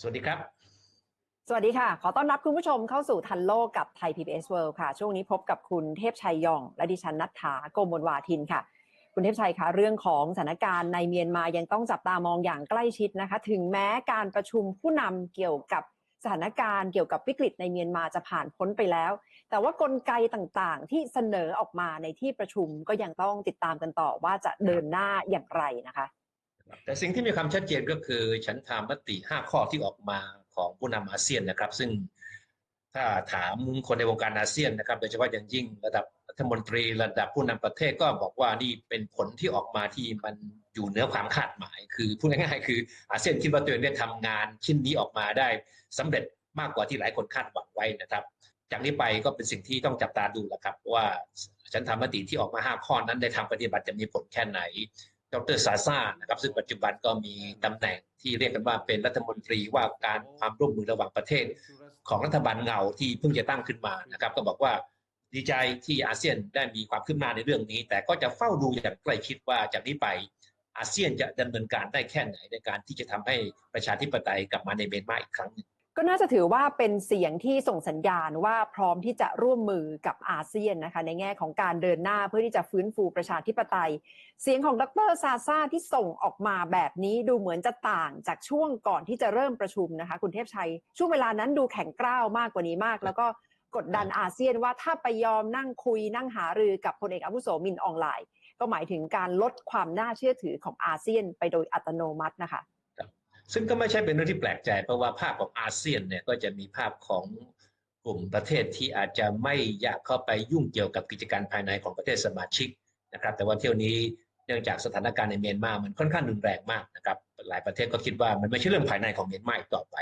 สวัสดีครับ สวัสดีค่ะ ขอต้อนรับคุณผู้ชมเข้าสู่ทันโลกกับไทย PBS World ค่ะ ช่วงนี้พบกับคุณเทพชัยยอง และดิฉันนัทธาโกมลวาทินค่ะ คุณเทพชัยคะ เรื่องของสถานการณ์ในเมียนมายังต้องจับตามองอย่างใกล้ชิดนะคะ ถึงแม้การประชุมผู้นำเกี่ยวกับสถานการณ์เกี่ยวกับวิกฤตในเมียนมาจะผ่านพ้นไปแล้ว แต่ว่ากลไกต่างๆ ที่เสนอออกมาในที่ประชุมก็ยังต้องติดตามกันต่อว่าจะเดินหน้าอย่างไรนะคะ แต่สิ่งที่มีความชัดเจนก็คือฉันทามติ 5 ข้อที่ออกมาของผู้นำอาเซียนนะครับ ซึ่งถ้าถามคนในวงการอาเซียนนะครับ โดยเฉพาะอย่างยิ่งระดับรัฐมนตรีระดับผู้นำประเทศก็บอกว่านี่เป็นผลที่ออกมาที่มันอยู่เหนือความคาดหมาย คือพูดง่ายๆคืออาเซียนคิดว่าตัวเองได้ทำงานชิ้นนี้ออกมาได้สำเร็จมากกว่าที่หลายคนคาดหวังไว้นะครับ จากนี้ไปก็เป็นสิ่งที่ต้องจับตาดูแหละครับ ว่าฉันทามติที่ออกมา 5 ข้อนั้นได้ทางปฏิบัติจะมีผลแค่ไหน ดรซาซานะครับซึ่งปัจจุบันก็มีตำแหน่งที่เรียกกันว่าเป็นรัฐมนตรีว่าการความร่วมมือระหว่างประเทศ ของรัฐบาลเงาที่เพิ่งจะตั้งขึ้นมานะครับ ก็บอกว่าดีใจที่อาเซียนได้มีความคืบหน้าในเรื่องนี้ แต่ก็จะเฝ้าดูอย่างใกล้ชิดว่าจากนี้ไปอาเซียนจะดำเนินการได้แค่ไหนในการที่จะทำให้ประชาธิปไตยกลับมาในเมียนมาอีกครั้งหนึ่ง ก็น่าจะถือว่าเป็นเสียงที่ส่งสัญญาณว่าพร้อมที่จะร่วมมือกับอาเซียนนะคะ ในแง่ของการเดินหน้าเพื่อที่จะฟื้นฟูประชาธิปไตย เสียงของดรซาซาที่ส่งออกมาแบบนี้ดูเหมือนจะต่างจากช่วงก่อนที่จะเริ่มประชุมนะคะ คุณเทพชัย ช่วงเวลานั้นดูแข็งกร้าวมากกว่านี้มาก แล้วก็กดดันอาเซียนว่าถ้าไปยอมนั่งคุยนั่งหารือกับพลเอกอาวุโสมินออนไลน์ ก็หมายถึงการลดความน่าเชื่อถือของอาเซียนไปโดยอัตโนมัตินะคะ ซึ่งก็ไม่ใช่เป็นเรื่องที่แปลกใจ เพราะว่าภาพของอาเซียนเนี่ยก็จะมีภาพของกลุ่มประเทศที่อาจจะไม่อยากเข้าไปยุ่งเกี่ยวกับกิจการภายในของประเทศสมาชิกนะครับ แต่ว่าเที่ยวนี้เนื่องจากสถานการณ์ในเมียนมา มันค่อนข้างรุนแรงมากนะครับ หลายประเทศก็คิดว่ามันไม่ใช่เรื่องภายในของเมียนมาอีกต่อไป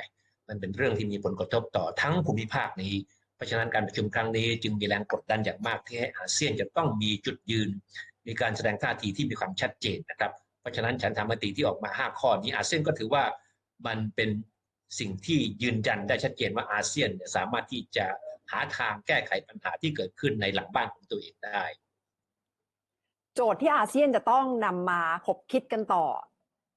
มันเป็นเรื่องที่มีผลกระทบต่อทั้งภูมิภาคนี้ เพราะฉะนั้นการประชุมครั้งนี้จึงมีแรงกดดันอย่างมากที่ให้อาเซียนจะต้องมีจุดยืน มีการแสดงท่าทีที่มีความชัดเจนนะครับ ราะฉะนั้นฉันทามติที่ออกมา 5 ข้อนี้อาเซียนก็ถือว่ามันเป็นสิ่งที่ยืนยันได้ชัดเจนว่าอาเซียนสามารถที่จะหาทางแก้ไขปัญหาที่เกิดขึ้นในหลังบ้านของตัวเองได้ โจทย์ที่อาเซียนจะต้องนำมาคบคิดกันต่อ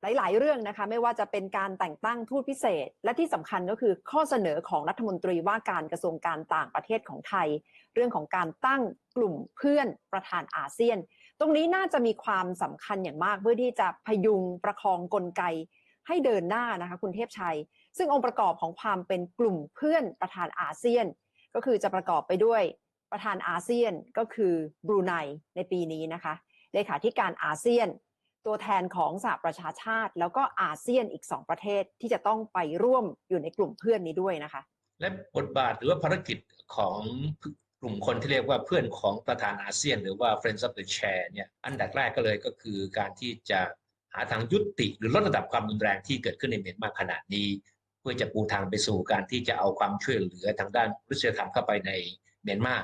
หลายๆ เรื่องนะคะ ไม่ว่าจะเป็นการแต่งตั้งทูตพิเศษ และที่สำคัญก็คือข้อเสนอของรัฐมนตรีว่าการกระทรวงการต่างประเทศของไทย เรื่องของการตั้งกลุ่มเพื่อนประธานอาเซียน ตรงนี้น่าจะมีความสำคัญอย่างมาก เพื่อที่จะพยุงประคองกลไกให้เดินหน้านะคะคุณเทพชัย ซึ่งองค์ประกอบของความเป็นกลุ่มเพื่อนประธานอาเซียน ก็คือจะประกอบไปด้วยประธานอาเซียนก็คือบรูไนในปีนี้นะคะเลขาธิการอาเซียน ตัวแทนของสหประชาชาติ แล้วก็อาเซียนอีก 2 ประเทศที่จะต้องไปร่วมอยู่ในกลุ่มเพื่อนนี้ด้วยนะคะ และบทบาทหรือว่าภารกิจของ กลุ่มคนที่เรียกว่าเพื่อนของประธานอาเซียน หรือว่า Friends of the Chair เนี่ยอันดับแรกก็เลยก็คือการที่จะหาทางยุติหรือลดระดับความรุนแรงที่เกิดขึ้นในเมียนมาขณะนี้ เพื่อจะปูทางไปสู่การที่จะเอาความช่วยเหลือทางด้านมนุษยธรรมเข้าไปในเมียนมา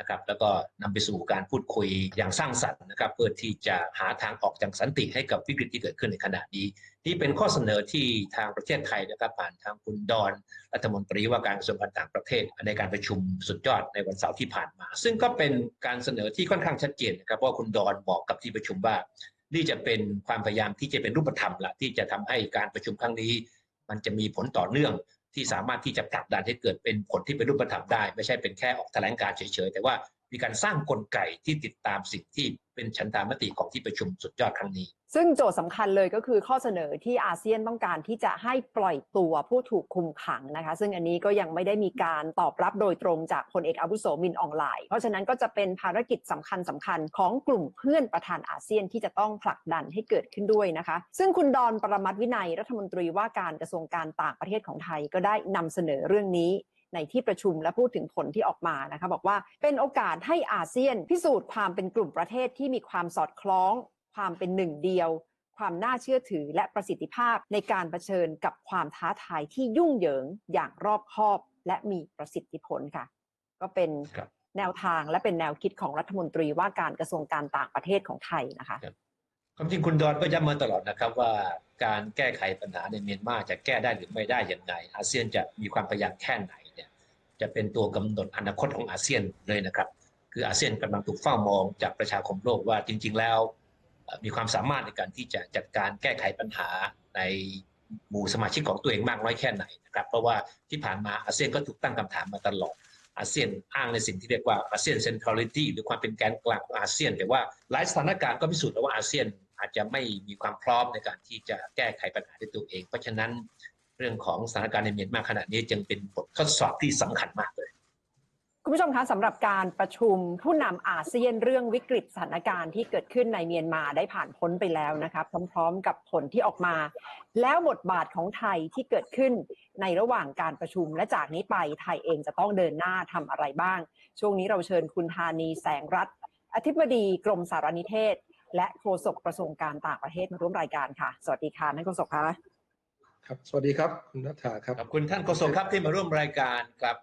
นะครับแล้วก็นำไปสู่การพูดคุยอย่างสร้างสรรค์นะครับเพื่อที่จะหาทางออกจากสันติให้กับวิกฤตที่เกิดขึ้นในขณะนี้ นี่เป็นข้อเสนอที่ทางประเทศไทยนะครับผ่านทางคุณดอนรัฐมนตรีว่าการกระทรวงการต่างประเทศ ในการประชุมสุดยอดในวันเสาร์ที่ผ่านมา ซึ่งก็เป็นการเสนอที่ค่อนข้างชัดเจนนะครับเพราะคุณดอนบอกกับที่ประชุมว่า นี่จะเป็นความพยายามที่จะเป็นรูปธรรมละที่จะทำให้การประชุมครั้งนี้ มันจะมีผลต่อเนื่อง ที่สามารถที่จะผลักดันให้เกิดเป็นผลที่เป็นรูปธรรมได้ ไม่ใช่เป็นแค่ออกแถลงการเฉยๆ แต่ว่า มีการสร้างกลไกที่ติดตามสิ่งที่เป็นฉันทามติของที่ประชุมสุดยอดครั้งนี้ ซึ่งโจทย์สำคัญเลยก็คือข้อเสนอที่อาเซียนต้องการที่จะให้ปล่อยตัวผู้ถูกคุมขังนะคะ ซึ่งอันนี้ก็ยังไม่ได้มีการตอบรับโดยตรงจากพลเอกอาวุโสมินออนไลน์ เพราะฉะนั้นก็จะเป็นภารกิจสำคัญสำคัญของกลุ่มเพื่อนประธานอาเซียนที่จะต้องผลักดันให้เกิดขึ้นด้วยนะคะ ซึ่งคุณดอนประมัตวินัยรัฐมนตรีว่าการกระทรวงการต่างประเทศของไทยก็ได้นำเสนอเรื่องนี้ ในที่ประชุมและพูดถึงผลที่ออกมานะคะบอกว่าเป็นโอกาสให้อาเซียน พิสูจน์ความเป็นกลุ่มประเทศที่มีความสอดคล้อง ความเป็นหนึ่งเดียว ความน่าเชื่อถือและประสิทธิภาพในการเผชิญกับความท้าทายที่ยุ่งเหยิงอย่างรอบคอบ และมีประสิทธิผลค่ะ ก็เป็นครับแนวทางและเป็นแนวคิดของรัฐมนตรีว่าการกระทรวงการต่างประเทศของไทยนะคะความจริงคุณดอนก็ย้ำมาตลอดนะครับว่าการแก้ไขปัญหาในเมียนมาจะแก้ได้หรือไม่ได้อย่างไรอาเซียนจะมีความพยายามแค่ไหนเนี่ย จะเป็นตัวกำหนดอนาคตของอาเซียนเลยนะครับ คืออาเซียนกำลังถูกเฝ้ามองจากประชาคมโลกว่าจริง ๆ แล้ว มีความสามารถในการที่จะจัดการแก้ไขปัญหาในหมู่สมาชิกของตัวเองมากน้อยแค่ไหนนะครับ เพราะว่าที่ผ่านมาอาเซียนก็ถูกตั้งคำถามมาตลอดอาเซียนอ้างในสิ่งที่เรียกว่าอาเซียนเซนทรัลิตี้หรือความเป็นแกนกลางของอาเซียน แต่ว่าหลายสถานการณ์ก็พิสูจน์แล้วว่าอาเซียนอาจจะไม่มีความพร้อมในการที่จะแก้ไขปัญหาด้วยตัวเอง เพราะฉะนั้น เรื่องของสถานการณ์ในเมียนมาขณะนี้จึงเป็นบททดสอบที่สำคัญมากเลย คุณผู้ชมคะสำหรับการประชุมผู้นำอาเซียนเรื่องวิกฤตสถานการณ์ที่เกิดขึ้นในเมียนมาได้ผ่านพ้นไปแล้วนะคะพร้อม ๆ กับผลที่ออกมา แล้วบทบาทของไทยที่เกิดขึ้นในระหว่างการประชุม และจากนี้ไปไทยเองจะต้องเดินหน้าทำอะไรบ้าง ช่วงนี้เราเชิญคุณธานีแสงรัฐอธิบดีกรมสารนิเทศ และโฆษกกระทรวงการต่างประเทศมาร่วมรายการค่ะ สวัสดีค่ะท่านโฆษกคะ ครับ สวัสดีครับ คุณนัทธาครับ ขอบคุณท่านโฆษกครับที่มาร่วมรายการครับ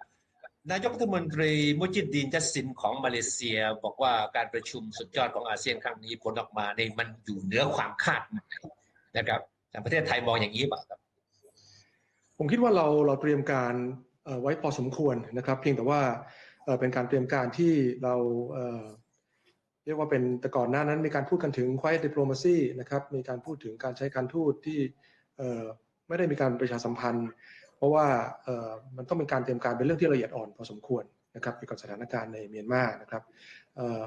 นายกรัฐมนตรีมุจิดดีนจัสซินของมาเลเซีย บอกว่าการประชุมสุดยอดของอาเซียนครั้งนี้ผลออกมาในยมันอยู่เหนือความคาดหมายนะครับแต่ประเทศไทยมองอย่างนี้เปล่าครับ ผมคิดว่าเราเราเตรียมการเอ่อไว้พอสมควรนะครับ เพียงแต่ว่าเอ่อเป็นการเตรียมการที่เราเอ่อเรียกว่าเป็นแต่ก่อนหน้านั้นมีการพูดกันถึง quiet diplomacy นะครับมีการพูดถึงการใช้การทูตที่เอ่อ ไม่ได้มีการประชาสัมพันธ์ เพราะว่าเอ่อมันต้องเป็นการเตรียมการเป็นเรื่องที่ละเอียดอ่อนพอสมควรนะครับเกี่ยวกับสถานการณ์ในเมียนมานะครับเอ่อ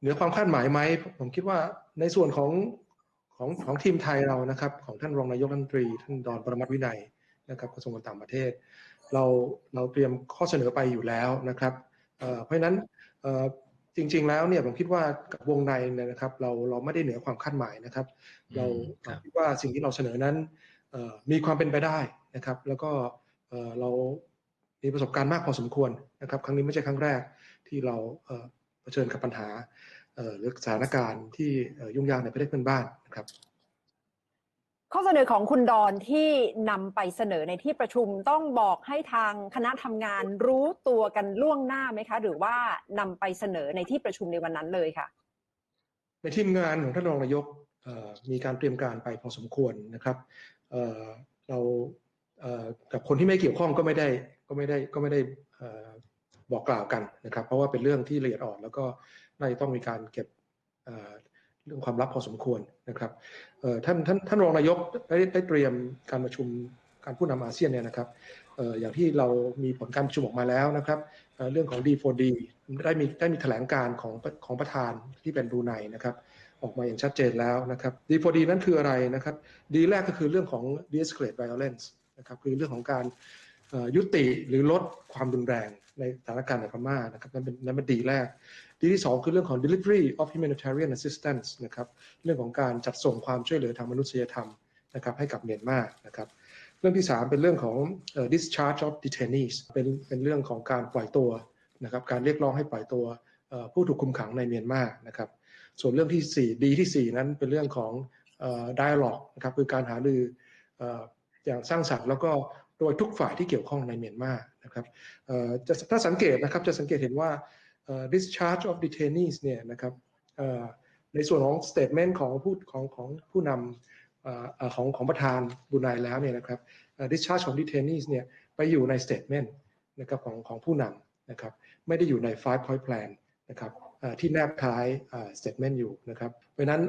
เหนือความคาดหมายไหมผมคิดว่าในส่วนของของของทีมไทยเรานะครับของท่านรองนายกรัฐมนตรีท่านดอนปรมัตถ์วินัยนะครับกระทรวงการต่างประเทศ เราเราเตรียมข้อเสนอไปอยู่แล้วนะครับเอ่อเพราะฉะนั้นเอ่อจริง ๆ แล้วเนี่ยผมคิดว่ากับวงในเนี่ยนะครับเราเราไม่ได้เหนือความคาดหมายนะครับ เราอืมครับคิดว่าสิ่งที่เราเสนอนั้นเอ่อ มีความเป็นไปได้นะครับ แล้วก็เอ่อเรามีประสบการณ์มากพอสมควรนะครับ ครั้งนี้ไม่ใช่ครั้งแรกที่เราเอ่อเผชิญกับปัญหาเอ่อหรือสถานการณ์ที่เอ่อยุ่งยากในประเทศเพื่อนบ้านนะครับ ข้อเสนอของคุณดอนที่นำไปเสนอในที่ประชุมต้องบอกให้ทางคณะทำงานรู้ตัวกันล่วงหน้าไหมคะ หรือว่านำไปเสนอในที่ประชุมในวันนั้นเลยค่ะ ในทีมงานของท่านรองนายกเอ่อมีการเตรียมการไปพอสมควรนะครับ เราเกับคนที่ไม่เกี่ยวข้องก็ไม่ได้ก็ไม่ได้ก็ไม่ได้บอกกล่าวกันนะครับ เพราะว่าเป็นเรื่องที่ละเอียดอ่อน แล้วก็น่าจะต้องมีการเก็บเเรื่องความลับพอสมควรนะครับท่านท่านท่านรองนายกได้ได้เตรียมการประชุมการผู้นำอาเซียนเนี่ยนะครับอย่างที่เรามีผลการประชุมออกมาแล้วนะครับเอ่อเรื่องของ D4D ได้มีได้มีแถลงการของของประธานที่เป็นบรูไนนะครับ ออกมาอย่างชัดเจนแล้วนะครับ D4D นั่นคืออะไรนะครับ D แรกก็คือเรื่องของ de-escalate violence นะครับคือเรื่องของการยุติหรือลดความรุนแรงในสถานการณ์ในพม่านะครับนั่นเป็นนั่นเป็น D แรก D ที่สองคือเรื่องของ delivery of humanitarian assistance นะครับเรื่องของการจัดส่งความช่วยเหลือทางมนุษยธรรมนะครับให้กับเมียนมานะครับเรื่องที่ 3 เป็นเรื่องของ discharge of detainees เป็นเป็นเรื่องของการปล่อยตัวนะครับการเรียกร้องให้ปล่อยตัวผู้ถูกคุมขังในเมียนมานะครับ ส่วนเรื่องที่ 4 ดีที่ 4 นั้นเป็นเรื่องของเอ่อ dialogue นะครับคือการหารืออย่างสร้างสรรค์แล้วก็โดยทุกฝ่ายที่เกี่ยวข้องในเมียนมานะครับจะถ้าสังเกตนะครับจะสังเกตเห็นว่า discharge of detainees เนี่ยนะครับในส่วนของ statement ของผู้ของของผู้นำออของของประธานบรูไนแล้วเนี่ยนะครับ discharge ของ detainees เนี่ยไปอยู่ใน statement นะครับของของผู้นำนะครับไม่ได้อยู่ใน five point plan นะครับ ที่แนบท้ายเอ่อ statement อยู่นะครับ เพราะนั้น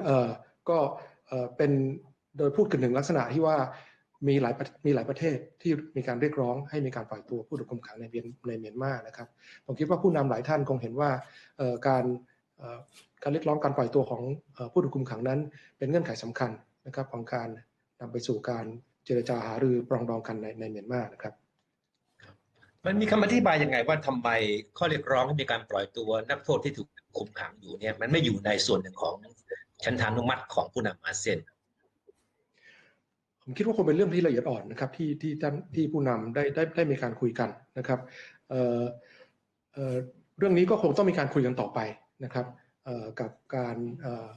ก็เป็นโดยพูดกันถึงลักษณะที่ว่ามีหลายมีหลายประเทศที่มีการเรียกร้องให้มีการปล่อยตัวผู้ถูกคุมขังในเมียนในเมียนมานะครับผมคิดว่าผู้นำหลายท่านคงเห็นว่าการการเรียกร้องการปล่อยตัวของผู้ถูกคุมขังนั้น เป็นเงื่อนไขสำคัญนะครับของการนำไปสู่การเจรจาหารือปรองดองกันในในเมียนมานะครับมันมีคำอธิบายยังไงว่าทำไมข้อเรียกร้องให้มีการปล่อยตัวนักโทษที่ถูก คุมขังอยู่เนี่ยมันไม่อยู่ในส่วนหนึ่งของชั้นทานุมัติของผู้นำอาเซียนผมคิดว่าคงเป็นเรื่องที่ละเอียดอ่อนนะครับที่ที่ท่านที่ผู้นำได้ได้ได้มีการคุยกันนะครับเอ่อเอ่อเรื่องนี้ก็คงต้องมีการคุยกันต่อไปนะครับเอ่อกับการเอ่อ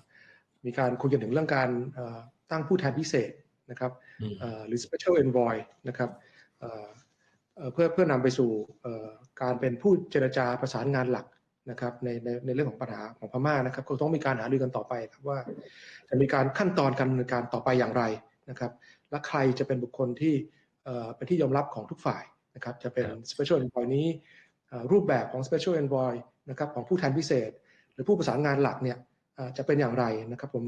มีการคุยกันถึงเรื่องการเอ่อตั้งผู้แทนพิเศษนะครับอืมเอ่อหรือ special envoy นะครับเอ่อเอ่อเพื่อเพื่อนำไปสู่เอ่อการเป็นผู้เจรจาประสานงานหลัก นะครับในในในเรื่องของปัญหาของพม่านะครับก็ต้องมีการหารือกันต่อไปครับว่า จะมีการขั้นตอนการดำเนินการต่อไปอย่างไรนะครับ และใครจะเป็นบุคคลที่เอ่อเป็นที่ยอมรับของทุกฝ่ายนะครับ จะเป็นครับ special envoy นี้เอ่อรูปแบบของ special envoy นะครับของผู้แทนพิเศษ หรือผู้ประสานงานหลักเนี่ยเอ่อจะเป็นอย่างไรนะครับผม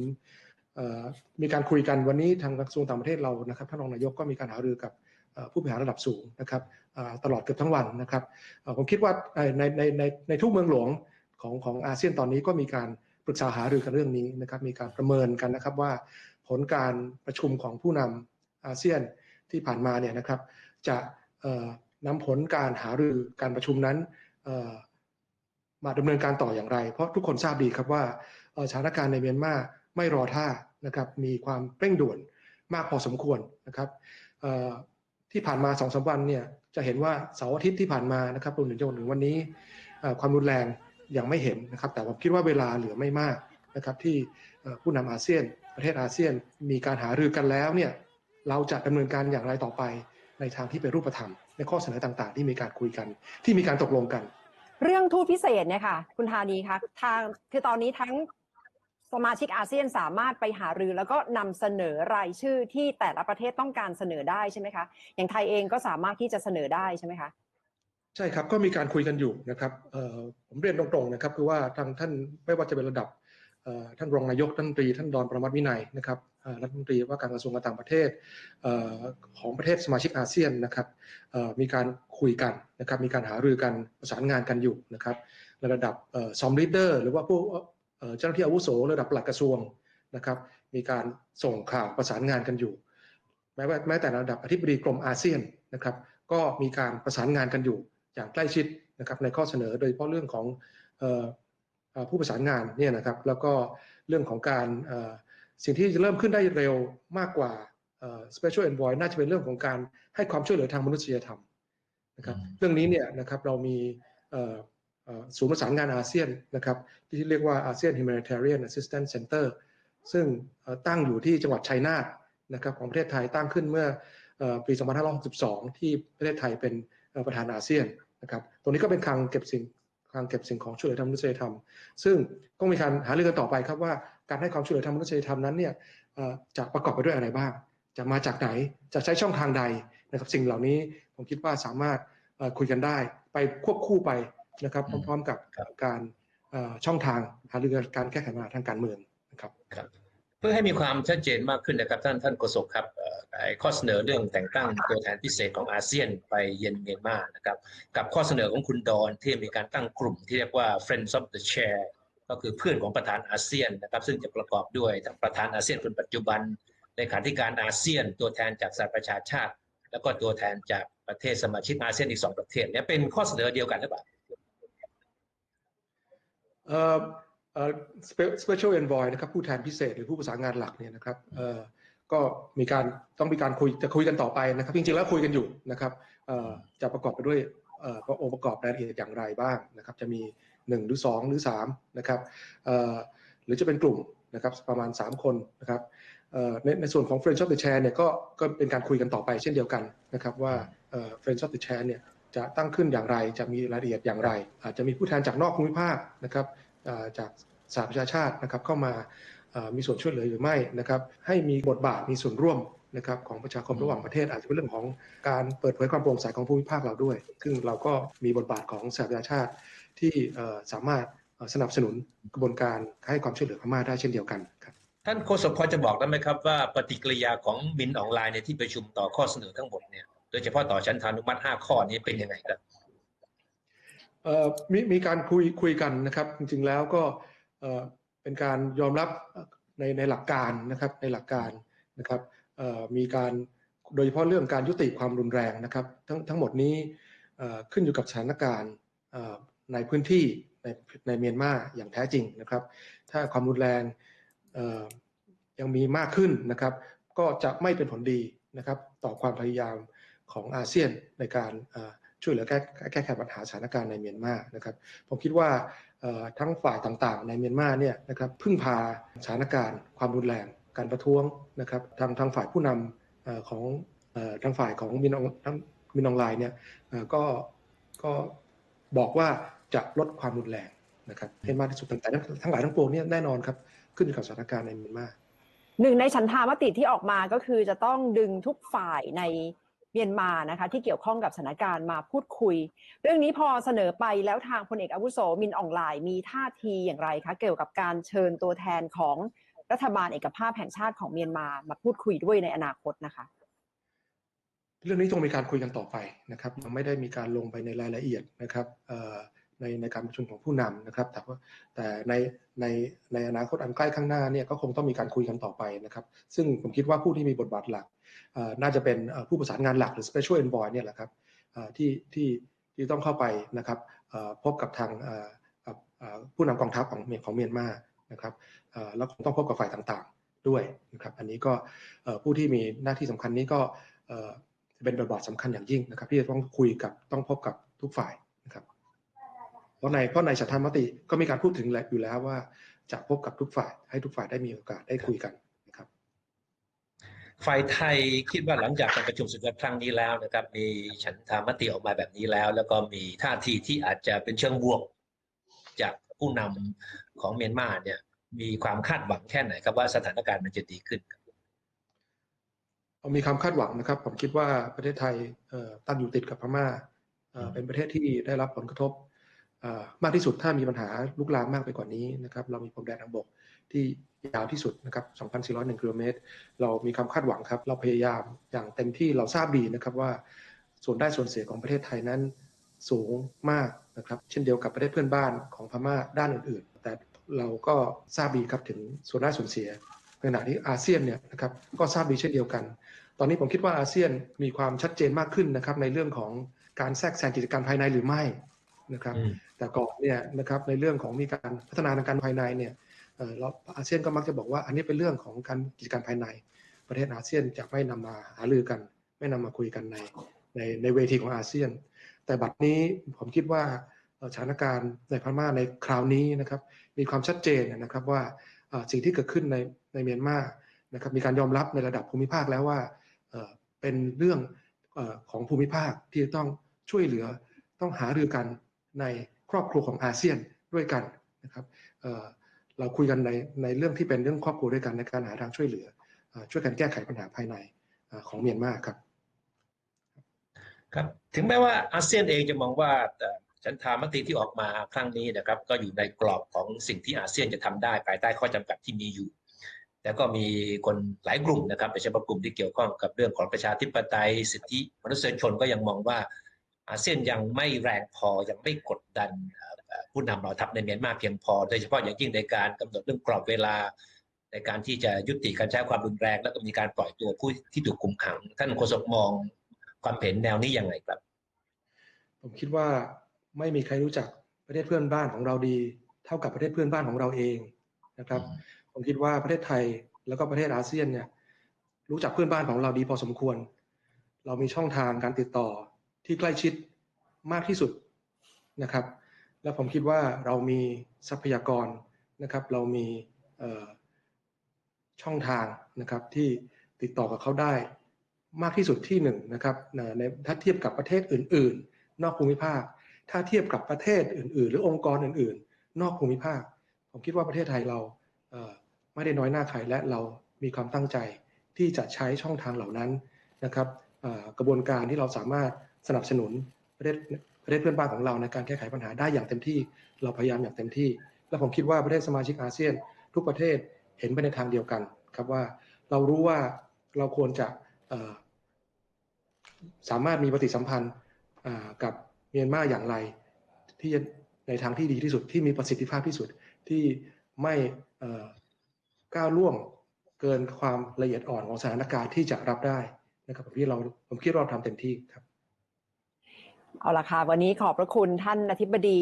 เเอ่อมีการคุยกันวันนี้ทางกระทรวงต่างประเทศเรานะครับท่านรองนายกก็มีการหารือกับเอ่อผู้บริหารระดับสูงนะครับอ่า ตลอดเกือบทั้งวันนะครับผมคิดว่าในในในในทุกเมืองหลวงของของอาเซียนตอนนี้ก็มีการปรึกษาหารือกันเรื่องนี้นะครับมีการประเมินกันนะครับว่าผลการประชุมของผู้นำอาเซียนที่ผ่านมาเนี่ยนะครับจะเอ่อนำผลการหารือการประชุมนั้นมาดำเนินการต่ออย่างไร เพราะทุกคนทราบดีครับว่าสถานการณ์ในเมียนมาไม่รอท่านะครับมีความเร่งด่วนมากพอสมควรนะครับที่ผ่านมาสองสามวันเนี่ย จะเห็นว่าเสาร์อาทิตย์ที่ผ่านมานะครับรวมถึงจนถึงวันนี้ความรุนแรงยังไม่เห็นนะครับ แต่ผมคิดว่าเวลาเหลือไม่มากนะครับที่ผู้นำอาเซียน ประเทศอาเซียนมีการหารือกันแล้วเนี่ยเราจะดำเนินการอย่างไรต่อไปในทางที่เป็นรูปธรรม ในข้อเสนอต่างๆ ที่มีการคุยกัน ที่มีการตกลงกัน เรื่องทูตพิเศษเนี่ยค่ะคุณธานีคะทางคือตอนนี้ทั้ง สมาชิกอาเซียนสามารถไปหารือแล้วก็นำเสนอรายชื่อที่แต่ละประเทศต้องการเสนอได้ใช่ไหมคะ อย่างไทยเองก็สามารถที่จะเสนอได้ใช่ไหมคะ ใช่ครับก็มีการคุยกันอยู่นะครับผมเรียนตรงๆนะครับคือว่าทางท่านไม่ว่าจะเป็นระดับท่านรองนายกท่านตรีท่านดอนประมัติวินัยนะครับรัฐมนตรีว่าการกระทรวงการต่างประเทศของประเทศสมาชิกอาเซียนนะครับมีการคุยกันนะครับมีการหารือกันประสานงานกันอยู่นะครับระดับซอมลีดเดอร์หรือว่าผู้ เอ่อเจ้าหน้าที่อาวุโสระดับปลัดกระทรวงนะครับ มีการส่งข่าวประสานงานกันอยู่ แม้ว่าแม้แต่ระดับอธิบดีกรมอาเซียนนะครับ ก็มีการประสานงานกันอยู่อย่างใกล้ชิดนะครับในข้อเสนอโดยเฉพาะเรื่องของเอ่อเอ่อผู้ประสานงานเนี่ยนะครับ แล้วก็เรื่องของการเอ่อสิ่งที่จะเริ่มขึ้นได้เร็วมากกว่าเอ่อ special envoy น่าจะเป็นเรื่องของการให้ความช่วยเหลือทางมนุษยธรรมนะครับอืมเรื่องนี้เนี่ยนะครับเรามีเอ่อเอ่อ ศูนย์ประสานงานอาเซียนนะครับที่เรียกว่าอาเซียน humanitarian assistance center ซึ่งตั้งอยู่ที่จังหวัดชัยนาทนะครับของประเทศไทยตั้งขึ้นเมื่อเอ่อปี 2562 ที่ประเทศไทยเป็นประธานอาเซียนนะครับตรงนี้ก็เป็นคลังเก็บสิ่งคลังเก็บสิ่งของช่วยเหลือทางมนุษยธรรม ซึ่งต้องมีการหารือกันต่อไปครับว่าการให้ความช่วยเหลือทางมนุษยธรรมนั้นเนี่ยจะประกอบไปด้วยอะไรบ้าง จะมาจากไหนจะใช้ช่องทางใดนะครับสิ่งเหล่านี้ผมคิดว่าสามารถคุยกันได้ ไปควบคู่ไป นะครับอืมพร้อมๆกับครับการเอ่อช่องทางหารือการแก้ไขปัญหาทางการเมืองนะครับครับเพื่อให้มีความชัดเจนมากขึ้นนะครับท่านท่านโฆษกครับเอ่อไอ้ข้อเสนอเรื่องแต่งตั้งตัวแทนพิเศษของอาเซียนไปเยือนเมียนมานะครับ กับข้อเสนอของคุณดอนที่มีการตั้งกลุ่มที่เรียกว่า Friends of the Chair ก็คือเพื่อนของประธานอาเซียนนะครับ ซึ่งจะประกอบด้วยทั้งประธานอาเซียนคนปัจจุบันเลขาธิการอาเซียน ตัวแทนจากสหประชาชาติ แล้วก็ตัวแทนจากประเทศสมาชิกอาเซียนอีกสองประเทศเนี่ยเป็นข้อเสนอเดียวกันหรือเปล่า เอ่อเอ่อ spe- special envoy นะครับผู้แทนพิเศษหรือผู้ประสานงานหลักเนี่ยนะครับเอ่อก็มีการต้องมีการคุยจะคุยกันต่อไปนะครับ จริงๆแล้วคุยกันอยู่นะครับเอ่อจะประกอบไปด้วยเอ่อองค์ประกอบรายละเอียดอย่างไรบ้างนะครับ จะมี 1 หรือ 2 หรือ3นะครับเอ่อหรือจะเป็นกลุ่มนะครับประมาณ 3 คนนะครับเอ่อในในส่วนของ Friends of the Chair เนี่ยก็ก็เป็นการคุยกันต่อไปเช่นเดียวกันนะครับว่าเอ่อ Friends of the Chair เนี่ย จะตั้งขึ้นอย่างไร จะมีรายละเอียดอย่างไร อาจจะมีผู้แทนจากนอกภูมิภาคนะครับจากสหประชาชาตินะครับเข้ามามีส่วนช่วยเหลือหรือไม่นะครับให้มีบทบาทมีส่วนร่วมนะครับของประชาคมระหว่างประเทศ อาจจะเป็นเรื่องของการเปิดเผยความโปร่งใสของภูมิภาคเราด้วย ซึ่งเราก็มีบทบาทของสหประชาชาติที่สามารถสนับสนุนกระบวนการให้ความช่วยเหลือพม่าได้เช่นเดียวกันครับท่านโฆษกพอจะบอกได้ไหมครับว่าปฏิกิริยาของมินออนไลน์ในที่ประชุมต่อข้อเสนอทั้งหมดเนี่ย โดยเฉพาะต่อชั้นทานุมัติ5ข้อนี้เป็นยังไงครับมีมีการคุยคุยกันนะครับ จริงๆแล้วก็เป็นการยอมรับในในหลักการนะครับในหลักการนะครับมีการโดยเฉพาะเรื่องการยุติความรุนแรงนะครับ ทั้งทั้งหมดนี้ขึ้นอยู่กับสถานการณ์ในพื้นที่ในในเมียนมาอย่างแท้จริงนะครับ ถ้าความรุนแรงยังมีมากขึ้นนะครับ ก็จะไม่เป็นผลดีนะครับ ต่อความพยายาม ของอาเซียนในการช่วยเหลือแก้แก้ไขปัญหาสถานการณ์ในเมียนมานะครับ ผมคิดว่าทั้งฝ่ายต่างๆ ในเมียนมาเนี่ยนะครับพึ่งพาสถานการณ์ ความรุนแรง การประท้วงนะครับทางทางฝ่ายผู้นำอของอทางฝ่ายของมินองมินออนไลน์เนี่ยก็ก็บอกว่าจะลดความรุนแรงนะครับให้มากที่สุดแต่ทั้งทั้งหลายทั้งปวงเนี่ยแน่นอนครับขึ้นอยู่กับสถานการณ์ในเมียนมาหนึ่งในฉันทามติที่ออกมาก็คือจะต้องดึงทุกฝ่ายใน เมียนมานะคะที่เกี่ยวข้องกับสถานการณ์มาพูดคุย เรื่องนี้พอเสนอไปแล้วทางพลเอกอาวุโสมินอองไลน์มีท่าทีอย่างไรคะเกี่ยวกับการเชิญตัวแทนของรัฐบาลเอกภาพแห่งชาติของเมียนมามาพูดคุยด้วยในอนาคตนะคะ เรื่องนี้ต้องมีการคุยกันต่อไปนะครับยังไม่ได้มีการลงไปในรายละเอียดนะครับในในการประชุมของผู้นำนะครับ แต่ว่าแต่ในในในอนาคตอันใกล้ข้างหน้าเนี่ยก็คงต้องมีการคุยกันต่อไปนะครับ ซึ่งผมคิดว่าผู้ที่มีบทบาทหลัก น่าจะเป็นผู้ประสานงานหลักหรือ special envoy เนี่ยแหละครับที่ที่ที่ต้องเข้าไปนะครับพบกับทางผู้นำกองทัพของเมียของเมียนมานะครับแล้วคงต้องพบกับฝ่ายต่างๆด้วยนะครับอันนี้ก็ผู้ที่มีหน้าที่สำคัญนี้ก็เอ่อจะเป็นบทบาทสำคัญอย่างยิ่งนะครับ ที่จะต้องคุยกับต้องพบกับทุกฝ่ายนะครับ เพราะในเพราะในฉันทามติก็มีการพูดถึงแล้วอยู่แล้วว่าจะพบกับทุกฝ่ายให้ทุกฝ่ายได้มีโอกาสได้คุยกัน ฝ่ายไทยคิดว่าหลังจากการประชุมสุดยอดครั้งนี้แล้วนะครับ มีฉันทามติออกมาแบบนี้แล้ว แล้วก็มีท่าทีที่อาจจะเป็นเชิงบวก จากผู้นำของเมียนมาเนี่ย มีความคาดหวังแค่ไหนครับว่าสถานการณ์มันจะดีขึ้นครับเรามีความคาดหวังนะครับ ผมคิดว่าประเทศไทยเอ่อตั้งอยู่ติดกับพม่าเอ่อเป็นประเทศที่ได้รับผลกระทบเอ่อมากที่สุดถ้ามีปัญหาลุกลามมากไปกว่านี้นะครับ เรามีพรมแดนทางบก ที่ยาวที่สุดนะครับ 2,401 กิโลเมตร เรามีความคาดหวังครับ เราพยายามอย่างเต็มที่เราทราบดีนะครับว่าส่วนได้ส่วนเสียของประเทศไทยนั้นสูงมากนะครับ เช่นเดียวกับประเทศเพื่อนบ้านของพม่าด้านอื่นๆ แต่เราก็ทราบดีครับถึงส่วนได้ส่วนเสียในขณะที่อาเซียนเนี่ยนะครับก็ทราบดีเช่นเดียวกัน ตอนนี้ผมคิดว่าอาเซียนมีความชัดเจนมากขึ้นนะครับในเรื่องของการแทรกแซงกิจการภายในหรือไม่นะครับอืมแต่ก่อนเนี่ยนะครับในเรื่องของมีการพัฒนาทางการภายในเนี่ย เอ่อเราอาเซียนก็มักจะบอกว่าอันนี้เป็นเรื่องของการกิจการภายในประเทศอาเซียนจะไม่นำมาหารือกัน ไม่นำมาคุยกันในในในเวทีของอาเซียน แต่บัดนี้ผมคิดว่าสถานการณ์ในพม่าในคราวนี้นะครับ มีความชัดเจนนะครับว่าสิ่งที่เกิดขึ้นในในเมียนมานะครับมีการยอมรับในระดับภูมิภาคแล้วว่าเป็นเรื่องอของภูมิภาคที่จะต้องช่วยเหลือต้องหารือกันในครอบครัวของอาเซียนด้วยกันนะครับ เราคุยกันในในเรื่องที่เป็นเรื่องครอบครัวด้วยกันในการหาทางช่วยเหลืออช่วยกันแก้ไขปัญหาภายในอของเมียนมาครับครับถึงแม้ว่าอาเซียนเองจะมองว่าฉันทามติที่ออกมาครั้งนี้นะครับ ก็อยู่ในกรอบของสิ่งที่อาเซียนจะทำได้ภายใต้ข้อจำกัดที่มีอยู่ แต่ก็มีคนหลายกลุ่มนะครับโดยเฉพาะกลุ่มที่เกี่ยวข้องกับเรื่องของประชาธิปไตยสิทธิมนุษยชนก็ยังมองว่า อาเซียนยังไม่แรงพอยังไม่กดดันเอ่อเอ่อผู้นำเหล่าทัพในเมียนมาเพียงพอ โดยเฉพาะอย่างยิ่งในการกำหนดเรื่องกรอบเวลา ในการที่จะยุติการใช้ความรุนแรง แล้วก็มีการปล่อยตัวผู้ที่ถูกคุมขัง ท่านโฆษกมองความเห็นแนวนี้ยังไงครับ ผมคิดว่าไม่มีใครรู้จักประเทศเพื่อนบ้านของเราดี เท่ากับประเทศเพื่อนบ้านของเราเองนะครับ ผมคิดว่าประเทศไทยแล้วก็ประเทศอาเซียนเนี่ยรู้จักเพื่อนบ้านของเราดีพอสมควร เรามีช่องทางการติดต่อ ที่ใกล้ชิดมากที่สุดนะครับ และผมคิดว่าเรามีทรัพยากรนะครับ เรามีช่องทางนะครับที่ติดต่อกับเขาได้มากที่สุดที่หนึ่งนะครับในถ้าเทียบกับประเทศอื่น ๆ นอกภูมิภาค ถ้าเทียบกับประเทศอื่น ๆ หรือองค์กรอื่น ๆ นอกภูมิภาค ผมคิดว่าประเทศไทยเราเไม่ได้น้อยหน้าใครและเรามีความตั้งใจที่จะใช้ช่องทางเหล่านั้นนะครับกระบวนการที่เราสามารถ สนับสนุนประเทศประเทศเพื่อนบ้านของเราในการแก้ไขปัญหาได้อย่างเต็มที่ เราพยายามอย่างเต็มที่ และผมคิดว่าประเทศสมาชิกอาเซียน ทุกประเทศเห็นไปในทางเดียวกันครับว่าเรารู้ว่าเราควรจะสามารถมีปฏิสัมพันธ์กับเมียนมาอย่างไร ที่จะในทางที่ดีที่สุดที่มีประสิทธิภาพที่สุดที่ไม่ก้าวล่วงเกินความละเอียดอ่อนของสถานการณ์ที่จะรับได้นะครับผมที่เราผมคิดเราทำเต็มที่ครับ เอาละค่ะวันนี้ขอบพระคุณท่านอธิบดี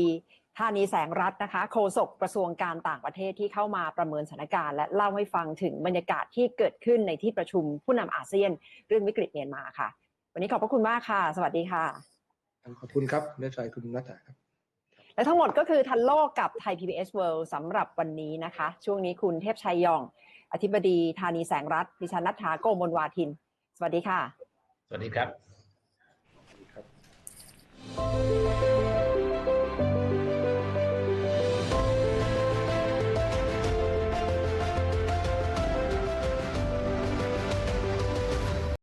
ท่านีแสงรัตน์นะคะโฆษกกระทรวงการต่างประเทศที่เข้ามาประเมินสถานการณ์ และเล่าให้ฟังถึงบรรยากาศที่เกิดขึ้นในที่ประชุมผู้นำอาเซียนเรื่องวิกฤตเมียนมาค่ะ วันนี้ขอบพระคุณมากค่ะ สวัสดีค่ะ ขอบคุณครับเลือใจคุณนัทธาครับ และทั้งหมดก็คือทันโลกกับไทย PBS World สำหรับวันนี้นะคะ ช่วงนี้คุณเทพชัยยอง อธิบดีธานีแสงรัตน์ดิฉันนัทธาโกมลวาทิน สวัสดีค่ะ สวัสดีครับครับ Música